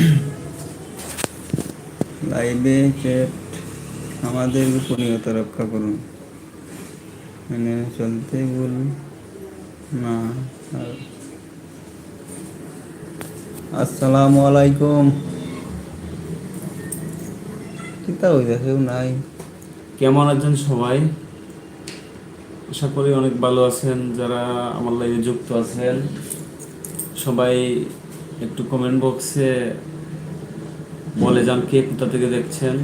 লাইভে চ্যাট, আমাদের গোপনীয়তা রক্ষা করুন। মানে চলতে বল না আসসালামু আলাইকুম। কিতা কেউ নাই। কেমন আছেন সবাই? আশা করি অনেক ভালো আছেন, যারা আমার লাইভে যুক্ত আছেন। সবাই একটু কমেন্ট বক্সে বলে যান কে কোথা থেকে দেখছেন?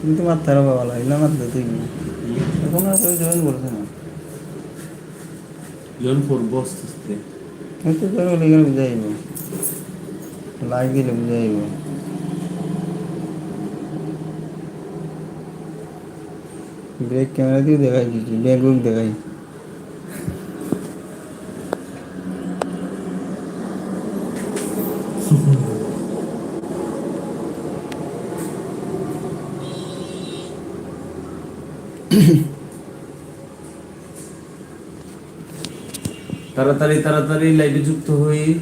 কিন্তু মাত্রার বাবা লাগলাম মাত্রা তুই এখন আর কেউ জয়েন করছে না। জন পড়ব আস্তে আস্তে। কিন্তু করে বলে এখানে বুঝাইব লাইভ দিলে বুঝাইব ব্রেক ক্যামেরা দিয়ে দেখাই দিচ্ছি ব্যাকবুক দেখাই। তাড়াতাড়ি তাড়াতাড়ি লাইভে যুক্ত হই।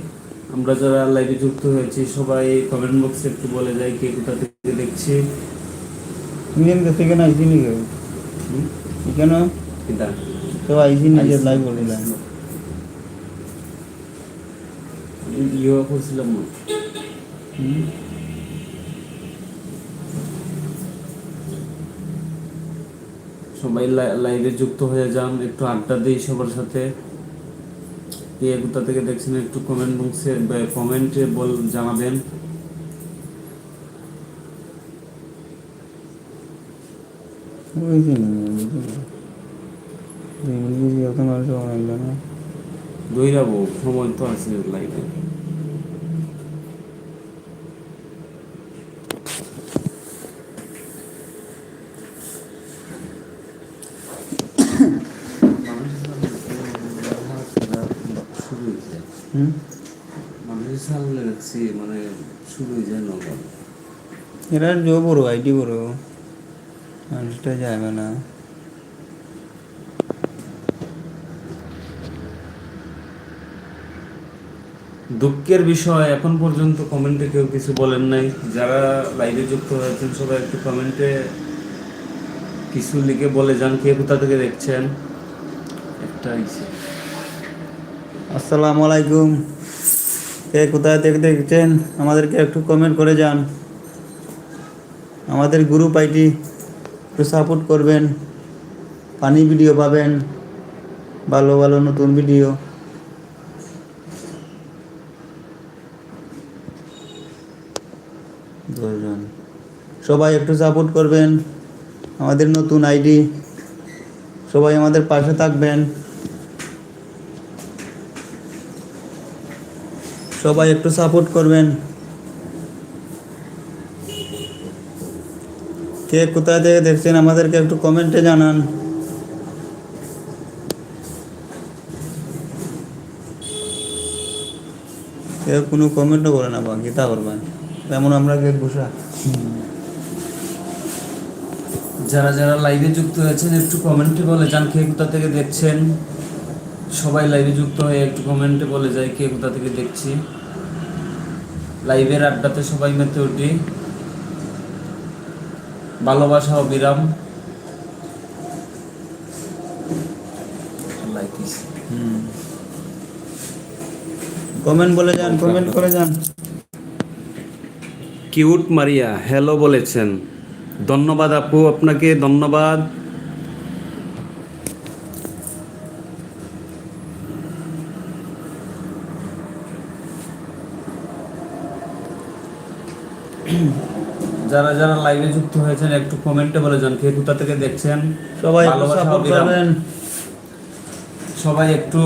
আমরা যারা লাইভে যুক্ত হয়েছি সবাই কমেন্ট বক্সে একটু বলে যাই কে কোথা থেকে দেখছি। তুমি এমনি থেকে না আইসি নি কেউ? কেন? এটা তো আইসি নিজে লাইভ বলিলাম ইয়ে করছিলাম না। সবাই লাই- লাইভে যুক্ত হয়ে যান একটু আড্ডা দিই সবার সাথে। কে কোথা থেকে দেখছেন একটু কমেন্ট বক্সে কমেন্টে বল জানাবেন। দইরাবো সময় তো আছে লাইভে শুরু হয়েছে হুম মানুষের সামনে রাখছি মানে শুরু হয়ে যায় নগর এরা জো বড় আইডি বড় মানুষটা যাবে না। দুঃখের বিষয় এখন পর্যন্ত কমেন্টে কেউ কিছু বলেন নাই। যারা লাইভে যুক্ত হয়েছেন সবাই একটু কমেন্টে কিছু লিখে বলে যান কে কোথা থেকে দেখছেন। একটা আসসালামু আলাইকুম। কে কোথায় থেকে দেখছেন? আমাদেরকে একটু কমেন্ট করে যান। আমাদের গ্রুপ আইডি একটু সাপোর্ট করবেন। পানি ভিডিও পাবেন। ভালো ভালো নতুন ভিডিও সবাই একটু সাপোর্ট করবেন। আমাদের নতুন আইডি সবাই আমাদের পাশে থাকবেন। সবাই একটু সাপোর্ট করবেন। কে কোথায় থেকে দেখছেন আমাদেরকে একটু কমেন্টে জানান। কেউ কোনো কমেন্টও করে না বা গীতা করবেন তেমন আমরা কে ঘুষা যারা যারা লাইভে যুক্ত হয়েছেন, একটু কমেন্টে বলে যান কে কোথা থেকে দেখছেন। সবাই লাইভে যুক্ত হয়ে একটু কমেন্টে বলে যায় কে কোথা থেকে দেখছি। লাইভের আড্ডাতে সবাই মেতে উঠি। ভালোবাসা অবিরাম কমেন্ট বলে যান কমেন্ট করে যান। কিউট মারিয়া হ্যালো বলেছেন। ধন্যবাদ আপু আপনাকে ধন্যবাদ। যারা যারা লাইভে যুক্ত হয়েছেন একটু কমেন্টে বলে যান কে কোথা থেকে দেখছেন? সবাই সাপোর্ট করবেন। সবাই একটু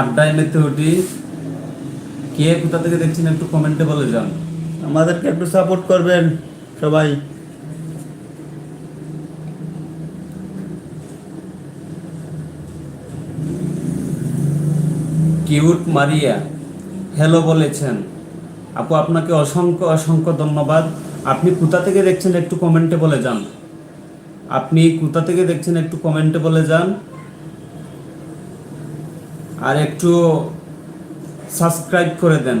আড্ডায় মেতে উঠি। কে কোথা থেকে দেখছেন একটু কমেন্টে বলে যান। আমাদেরকে একটু সাপোর্ট করবেন সবাই। কিউট মারিয়া হ্যালো বলেছেন। আপু, আপনাকে অসংখ্য অসংখ্য ধন্যবাদ। আপনি কোথা থেকে দেখছেন একটু কমেন্টে বলে যান। আপনি কোথা থেকে দেখছেন একটু কমেন্টে বলে যান। আর একটু সাবস্ক্রাইব করে দেন।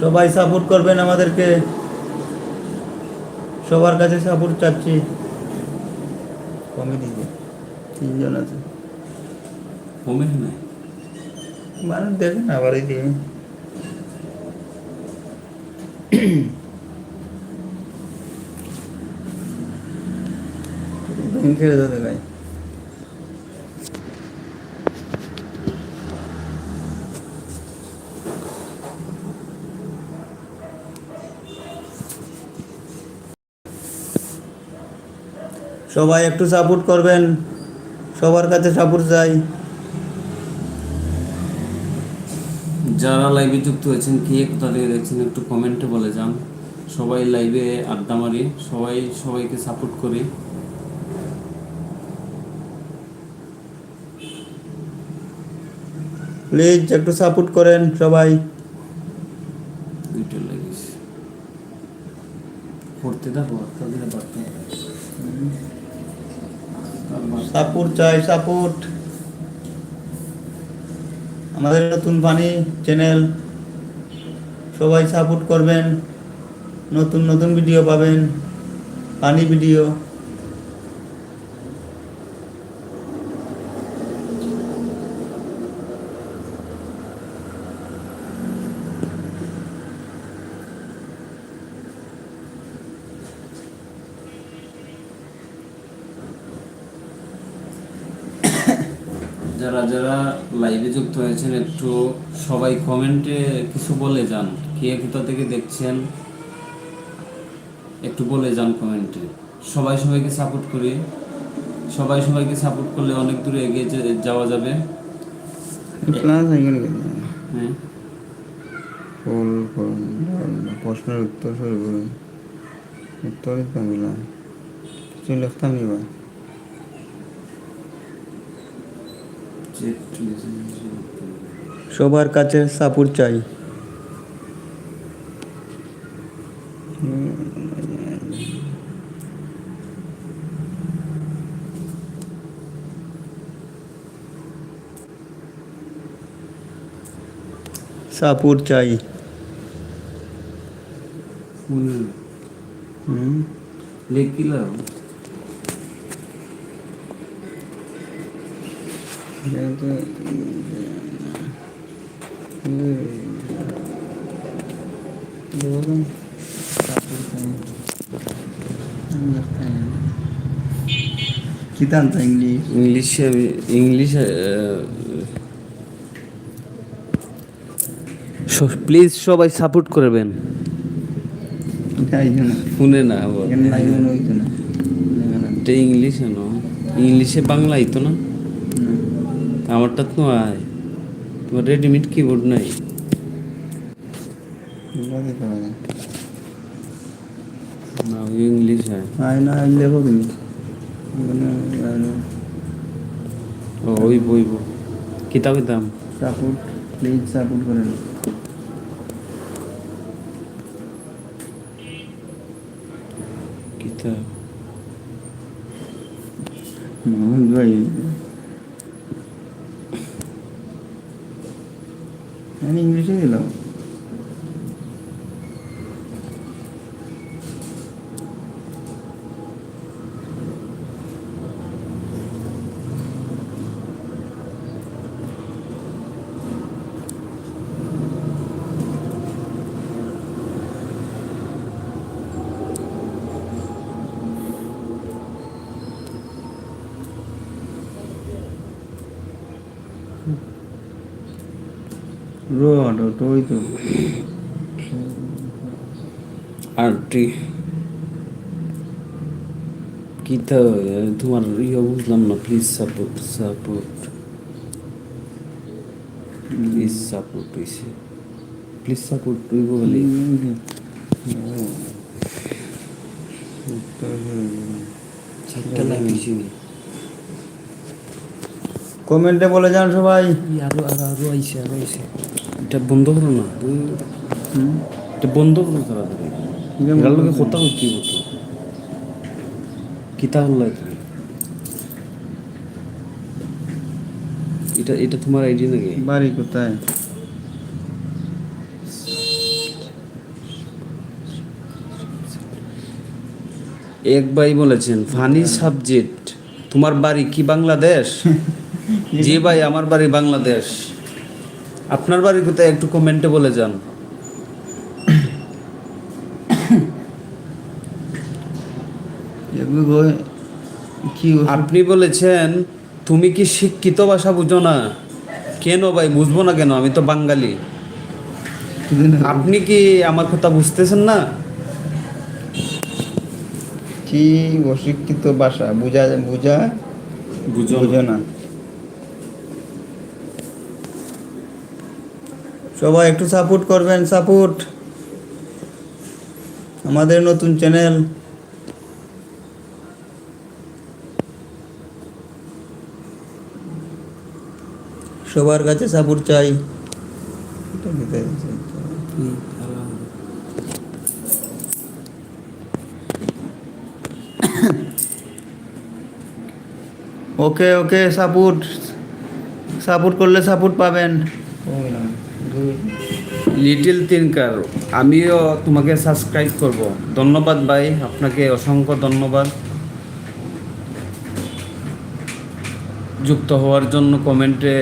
সবাই সাপোর্ট করবেন আমাদেরকে। সবার কাছে সাপোর্ট চাচ্ছি। কমে দিয়ে তিনজন আছে। কমে দিয়ে খেলে তো দেখায় সবাই একটু সাপোর্ট করবেন। সবার কাছে সাপোর্ট চাই। যারা লাইভে যুক্ত হয়েছেন কে কোথা থেকে দেখছেন একটু কমেন্টে বলে যান। সবাই লাইভে আড্ডা মারি সবাই সবাইকে সাপোর্ট করি। প্লিজ একটু সাপোর্ট করেন সবাই। সাপোর্ট চাই সাপোর্ট আমাদের নতুন পানি চ্যানেল সবাই সাপোর্ট করবেন নতুন নতুন ভিডিও পাবেন পানি ভিডিও যারা যারা লাইভে যুক্ত হয়েছেন একটু সবাই কমেন্টে কিছু বলে যান। কে কোথা থেকে দেখছেন? একটু বলে যান কমেন্টে সবাই সবাইকে সাপোর্ট করি। সবাই সবাইকে সাপোর্ট করলে অনেক দূরে এগিয়ে যাওয়া যাবে। হ্যাঁ। ফুল প্রশ্নের উত্তর শুরু করুন উত্তর বাংলা কিছু লিখতাম সবার কাছে সাপোর্ট চাই। সাপোর্ট চাই। হুম? তো ইংলিশ ইংলিশে ইংলিশে প্লিজ সবাই সাপোর্ট করবেন শুনে না এটা ইংলিশে ন ইংলিশে বাংলা আইতো না? আমারটা তো আয় তোমার রেডিমেড কিবোর্ড নাই না ওই ইংলিশ হয় আয় না লেখো তুমি ও ওই বই বই কিতাবের দাম সাপোর্ট প্লিজ সাপোর্ট করেন কিতাব মোহাম্মদ ভাই আমি ইংলিশে দিলাম তো ওই তো। আরটি কিতাব তোমার ইয়ে বুঝলাম না please support support please support হইছে। প্লিজ সাপোর্ট হইব বলি। চারটা লাগিয়েছি কমেন্টে বলে যান সবাই। আরও আরও আরও আইছে আরও আইছে। এটা বন্ধ হলো না? এটা বন্ধ হলো তাড়াতাড়ি লোকে কথা কি বলতো কিতা হল্লা তুমি এটা এটা তোমার আইডিয়া নাকি? বাড়ি কোথায়? এক ভাই বলেছেন ফানি হ্যাঁ। সাবজেক্ট তোমার বাড়ি কি বাংলাদেশ? জি ভাই আমার বাড়ি বাংলাদেশ। আপনার বাড়ি কোথায় একটু কমেন্টে বলে যান। আপনি বলেছেন তুমি কি শিক্ষিত ভাষা বুঝো না? কেন ভাই? বুঝব না কেন? আমি তো বাঙালি। আপনি কি আমার কথা বুঝতেছেন না? কি অশিক্ষিত ভাষা? বুঝা বুঝা বুঝো বুঝো না। সবাই একটু সাপোর্ট করবেন সাপোর্ট আমাদের নতুন চ্যানেল সবার কাছে সাপোর্ট চাই। ওকে ওকে সাপোর্ট সাপোর্ট করলে সাপোর্ট পাবেন। লিটিল তিনকার আমিও তোমাকে সাবস্ক্রাইব করব। ধন্যবাদ ভাই, আপনাকে অসংখ্য ধন্যবাদ। যুক্ত হওয়ার জন্য, কমেন্টে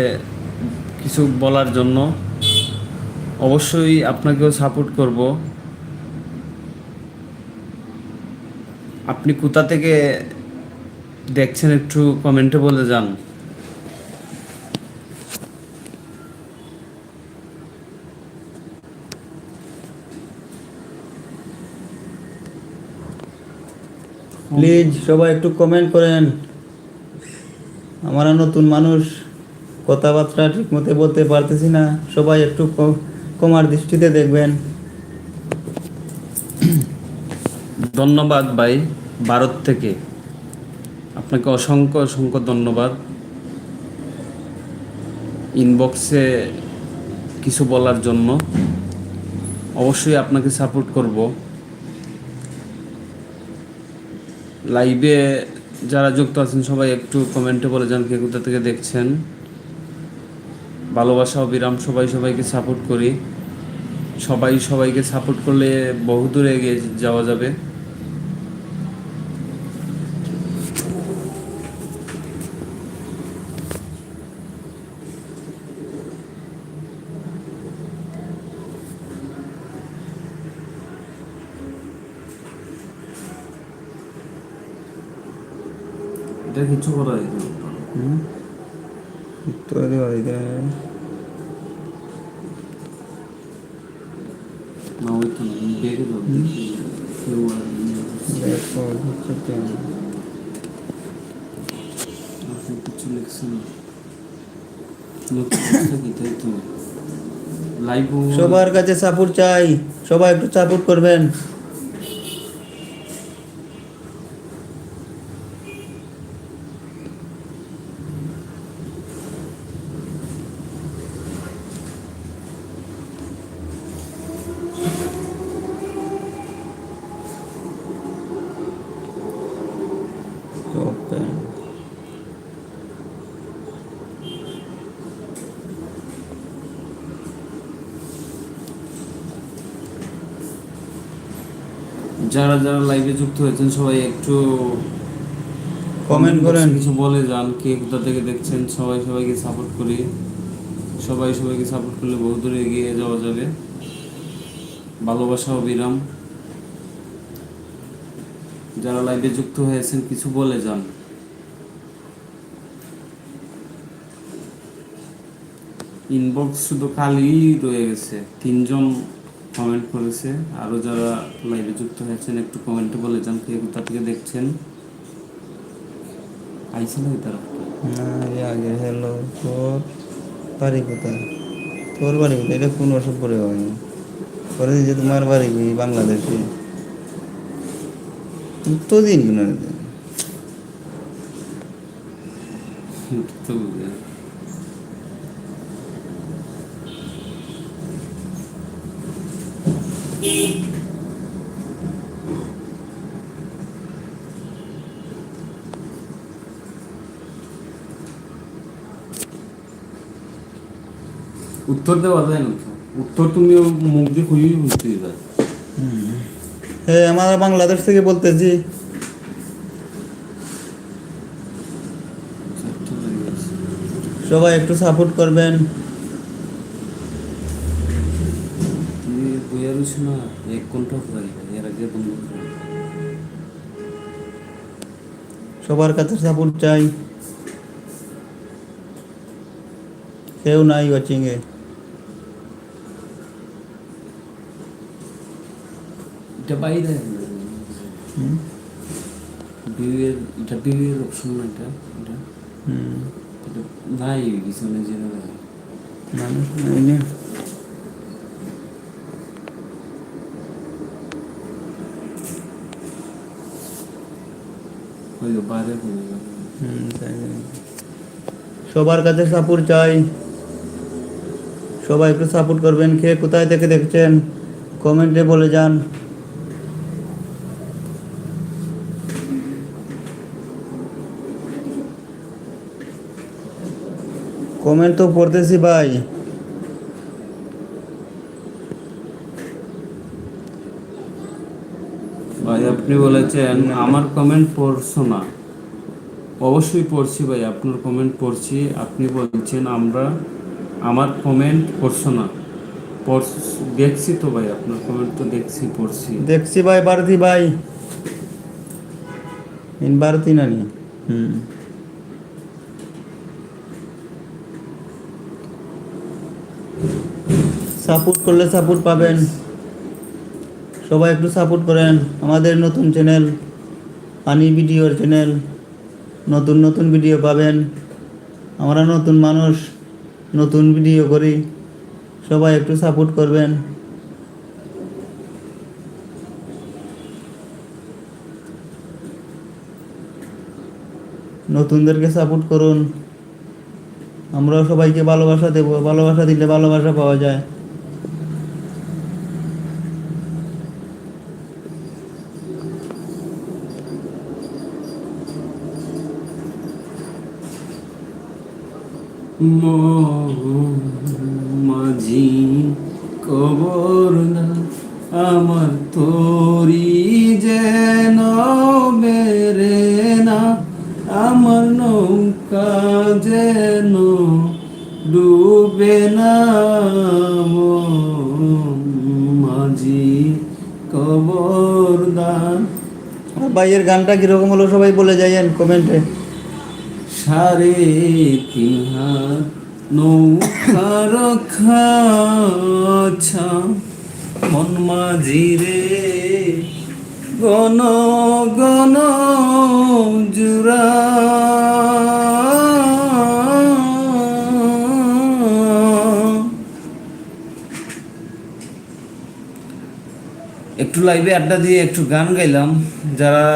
কিছু বলার জন্য। অবশ্যই আপনাকেও সাপোর্ট করব। আপনি কোথা থেকে দেখছেন একটু কমেন্টে বলে যান। প্লিজ সবাই একটু কমেন্ট করেন। আমরা নতুন মানুষ, কথাবার্তা ঠিক মতো বলতে পারতেছি না। সবাই একটু কমার দৃষ্টিতে দেখবেন। ধন্যবাদ ভাই, ভারত থেকে। আপনাকে অসংখ্য অসংখ্য ধন্যবাদ। ইনবক্সে কিছু বলার জন্য। অবশ্যই আপনাকে সাপোর্ট করব। লাইভে যারা যুক্ত আছেন, সবাই একটু কমেন্টে বলে যান কে কোথা থেকে দেখছেন। ভালোবাসা অবিরাম সবাই সবাইকে সাপোর্ট করি। সবাই সবাইকে সাপোর্ট করলে বহুদূর এগিয়ে যাওয়া যাবে। এটা কিছু করা। না। ওই তো না দাও কিছু না। সবার কাছে সাপোর্ট চাই। সবাই একটু সাপোর্ট করবেন ওকে যারা যারা লাইভে যুক্ত হয়েছেন সবাই একটু কমেন্ট করেন। কিছু বলে যান কে কোথা থেকে দেখছেন সবাই সবাইকে সাপোর্ট করি। সবাই সবাইকে সাপোর্ট করলে বহু দূরে এগিয়ে যাওয়া যাবে। ভালোবাসা অবিরাম যারা লাইভে যুক্ত হয়েছেন কিছু বলে যান। ইনবক্স শুধু খালি রয়ে গেছে। তিনজন কমেন্ট করেছে। আরও যারা লাইভে যুক্ত হয়েছেন একটু কমেন্টে বলে যান কে কোথা থেকে দেখছেন। আইসে না তারা আগে হ্যালো তোর বাড়ি কোথায়? তোর বাড়ি কোথায়? এটা কোন বছর পরে হয় পরে যে তোমার বাড়ি? বাংলাদেশে। তো দিন কোন তো বুঝে উত্তর দেওয়া যায় না উত্তর তুমি মুখ দিয়ে খুঁজেই বুঝতে যায় হ্যাঁ আমার বাংলাদেশ থেকে বলতেছি। সবাই একটু সাপোর্ট করবেন। বইয়া না এক ঘণ্টা হয়ে এর আগে বন্ধ করে সবার কাছে সাপোর্ট চাই। কেউ নাই ওয়াচিং এ। এটা বাইরে হুম? এটা বিউয়ের অপশন না এটা? এটা? নাই পিছনে যে মানুষ নাই। না। ওই যে বাইরে হয়ে গেল হুম, তাই জন্য। সবার কাছে সাপোর্ট চাই। সবাই একটু সাপোর্ট করবেন। কে কোথায় থেকে দেখছেন? কমেন্টে বলে যান। কমেন্ট তো পড়তেছি ভাই ভাই আপনি বলেছেন আমার কমেন্ট পড়ছো না। অবশ্যই পড়ছি ভাই আপনার কমেন্ট পড়ছি। আপনি বলছেন আমরা আমার কমেন্ট পড়ছো না। দেখছি তো ভাই আপনার কমেন্ট তো দেখছি পড়ছি। দেখছি ভাই ভারতী ভাই। ইন ভারতী নানি হুম। সাপোর্ট করলে সাপোর্ট পাবেন। সবাই একটু সাপোর্ট করেন। আমাদের নতুন চ্যানেল আনি ভিডিওর চ্যানেল নতুন নতুন ভিডিও পাবেন। আমরা নতুন মানুষ, নতুন ভিডিও করি। সবাই একটু সাপোর্ট করবেন। নতুনদেরকে সাপোর্ট করুন। আমরাও সবাইকে ভালোবাসা দেব। ভালোবাসা দিলে ভালোবাসা পাওয়া যায়। মাঝি কবর না, আমার তোরি যেন বেরে না, আমার নৌকা যেন ডুবে না। মাঝি কবর দান ভাইয়ের গানটা কীরকম হলো সবাই বলে যাইয়েন কমেন্টে। সারে তিন হাত নৌকার খাছা মন মাঝিরে গণ গণ, জুরা। একটু লাইভে আড্ডা দিয়ে একটু গান গাইলাম, যারা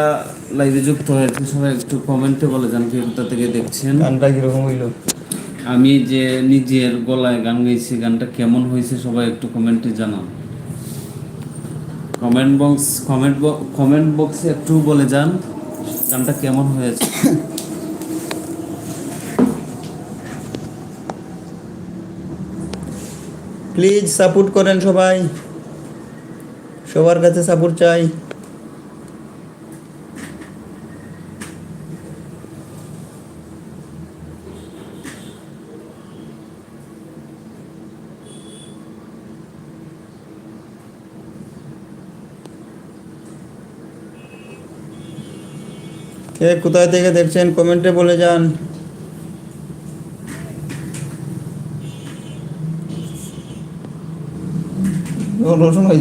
লাইভে যুক্ত হয়েছে সবাই একটু কমেন্টে বলে যান কে কোথা থেকে দেখছেন। গানটা কীরকম হইল? আমি যে নিজের গলায় গান গাইছি গানটা কেমন হয়েছে সবাই একটু কমেন্টে জানান। কমেন্ট বক্স কমেন্ট কমেন্ট বক্সে একটু বলে যান গানটা কেমন হয়েছে। প্লিজ সাপোর্ট করেন সবাই। সবার কাছে সাপোর্ট চাই। কে কোথায় থেকে দেখছেন? কমেন্টে বলে যান। রসুন হয়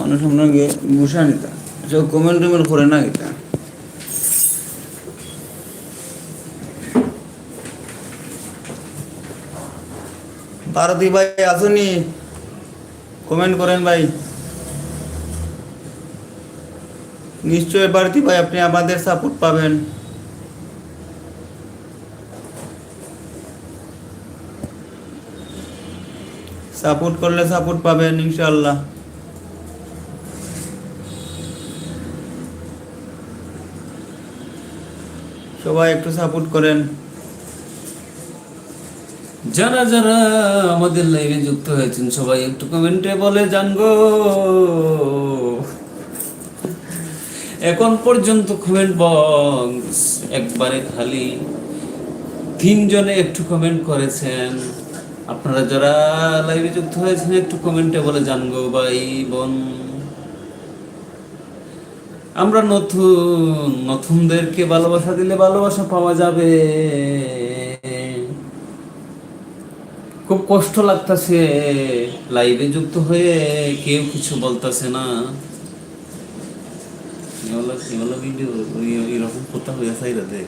মানুষ আপনাকে গুসা নিতা সব কমেন্ট টমেন্ট করে না এটা? ভারতী ভাই, আসুনি। কমেন্ট করেন ভাই। নিশ্চয় ভারতী ভাই, আপনি আমাদের সাপোর্ট পাবেন। সাপোর্ট করলে সাপোর্ট পাবেন ইনশাল্লাহ সবাই একটু সাপোর্ট করেন। যারা যারা আমাদের লাইভে যুক্ত হয়েছেন, সবাই একটু কমেন্টে বলে যান গো। এখন পর্যন্ত কমেন্ট বক্স একবারে খালি। তিনজনে একটু কমেন্ট করেছেন। আপনারা যারা লাইভে যুক্ত হয়েছেন, একটু কমেন্টে বলে যান গো ভাই, বোন। আমরা নতুন, নতুনদেরকে ভালোবাসা দিলে ভালোবাসা পাওয়া যাবে। খুব কষ্ট লাগতাছে। লাইভে যুক্ত হয়ে কেউ কিছু বলতাছে না। এরকম কোথাও হয়ে যায় রাতে।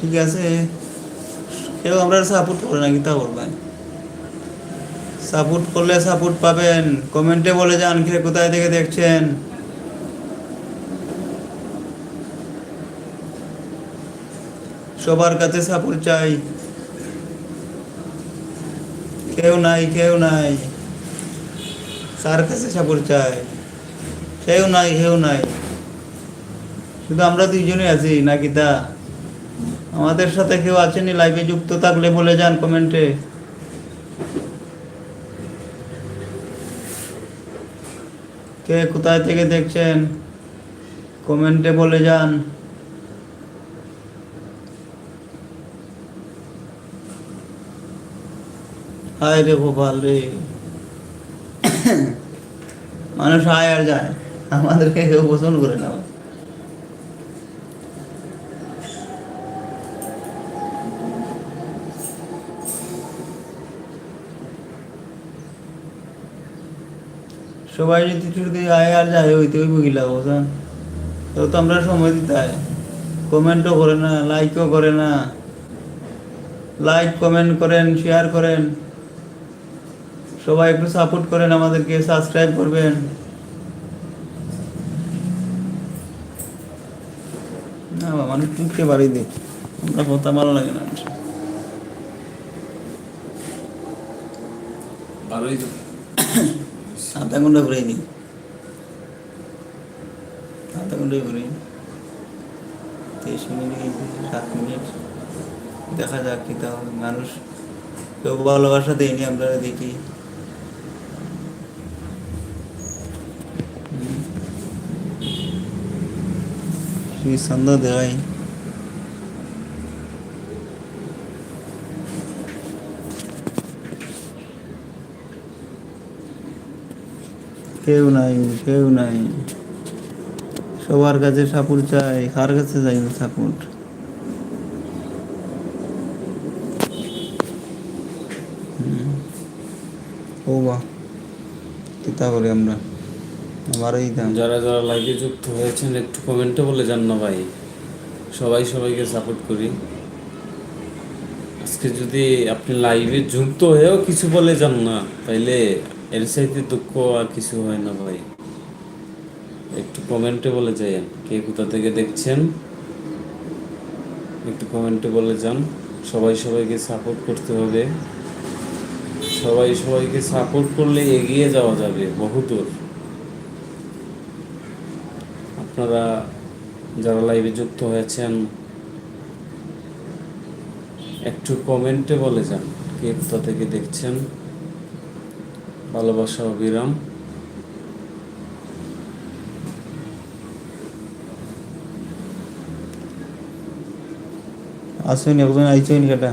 ঠিক আছে। কেউ আমরা সাপোর্ট করে না তা বলবেন? সাপোর্ট করলে সাপোর্ট পাবেন। কমেন্টে বলে যান, কে কোথায় থেকে দেখছেন? সবার কাছে সাপোর্ট চাই। কেউ নাই কেউ নাই। কার কাছে সাপোর্ট চাই? কেউ নাই কেউ নাই। শুধু আমরা দুইজনে আছি, নাকি তা? আমাদের সাথে কেউ আছেনি লাইভে যুক্ত, থাকলে বলে যান কমেন্টে কে কোথায় থেকে দেখছেন? কমেন্টে বলে যান। হায় রে গোপাল রে। মানুষ আয় আর যায়, আমাদেরকে কেউ পছন্দ করে না। সবাই যদি শুধু আয় আর যায়, হইতে হইব গিলা বুঝছেন? তো তো আমরা সময় দিতে হয়। কমেন্টও করে না, লাইকও করে না। লাইক, কমেন্ট করেন শেয়ার করেন। সবাই একটু সাপোর্ট করেন আমাদেরকে সাবস্ক্রাইব করবেন। না মানুষ টুকতে পারি দে আমরা কথা ভালো লাগে না। ভালোই তো। আধা ঘণ্টা ঘুরে দিই আধা ঘন্টায় ঘুরে তেইশ মিনিট সাত মিনিট। দেখা যাক কি তাহলে মানুষ কেউ ভালোবাসা দেয়নি আমরা দেখি। কি সন্দেহ দেখাই। কেউ নাই কেউ নাই। সবার কাছে সাপোর্ট চাই, কার কাছে যাই সাপোর্ট ও বা চিন্তা করি আমরা। আমারই দাম। যারা যারা লাইভে যুক্ত হয়েছেন, একটু কমেন্টে বলে যান না ভাই। সবাই সবাইকে সাপোর্ট করি। আজকে যদি আপনি লাইভে যুক্ত হয়েও কিছু বলে যান না, তাইলে এর চাইতে দুঃখ আর কিছু হয় না ভাই। একটু কমেন্টে বলে যান কে কোথা থেকে দেখছেন? একটু কমেন্টে বলে যান। সবাই সবাইকে সাপোর্ট করতে হবে। সবাই সবাইকে সাপোর্ট করলে এগিয়ে যাওয়া যাবে, বহুদূর। আপনারা যারা লাইভে যুক্ত হয়েছেন একটু কমেন্টে বলে যান কে কোথা থেকে দেখছেন। ভালোবাসা অবিরাম। আসুন একজন আইসুন কেটা?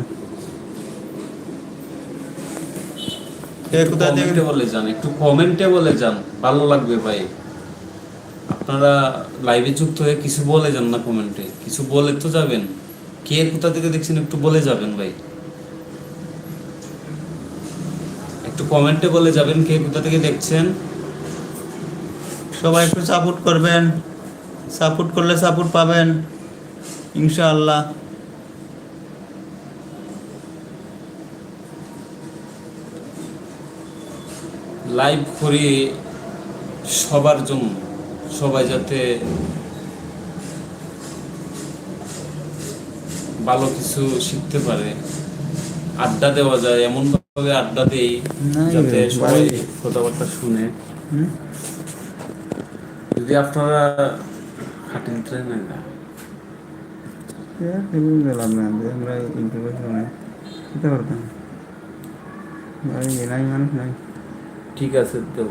কে কোথা থেকে? বলে যান একটু কমেন্টে বলে যান ভালো লাগবে ভাই। আপনারা লাইভে যুক্ত হয়ে কিছু বলে যান না কমেন্টে কিছু বলে তো যাবেন। কে কোথা থেকে দেখছেন একটু বলে যাবেন ভাই। একটু কমেন্টে বলে যাবেন কে কোথা থেকে দেখছেন। সবাই একটু সাপোর্ট করবেন। সাপোর্ট করলে সাপোর্ট পাবেন। ইনশাআল্লাহ। লাইভ করি সবার জন্য। সবাই যাতে ভালো কিছু শিখতে পারে। আড্ডা দেওয়া যায় এমন ভাবে আড্ডা দেই যাতে সবাই কথাবার্তা শুনে। যদি আপনারা খাটেন ট্রেন না? আমরা শুনে পারতাম। নাই মানুষ নাই। ঠিক আছে তো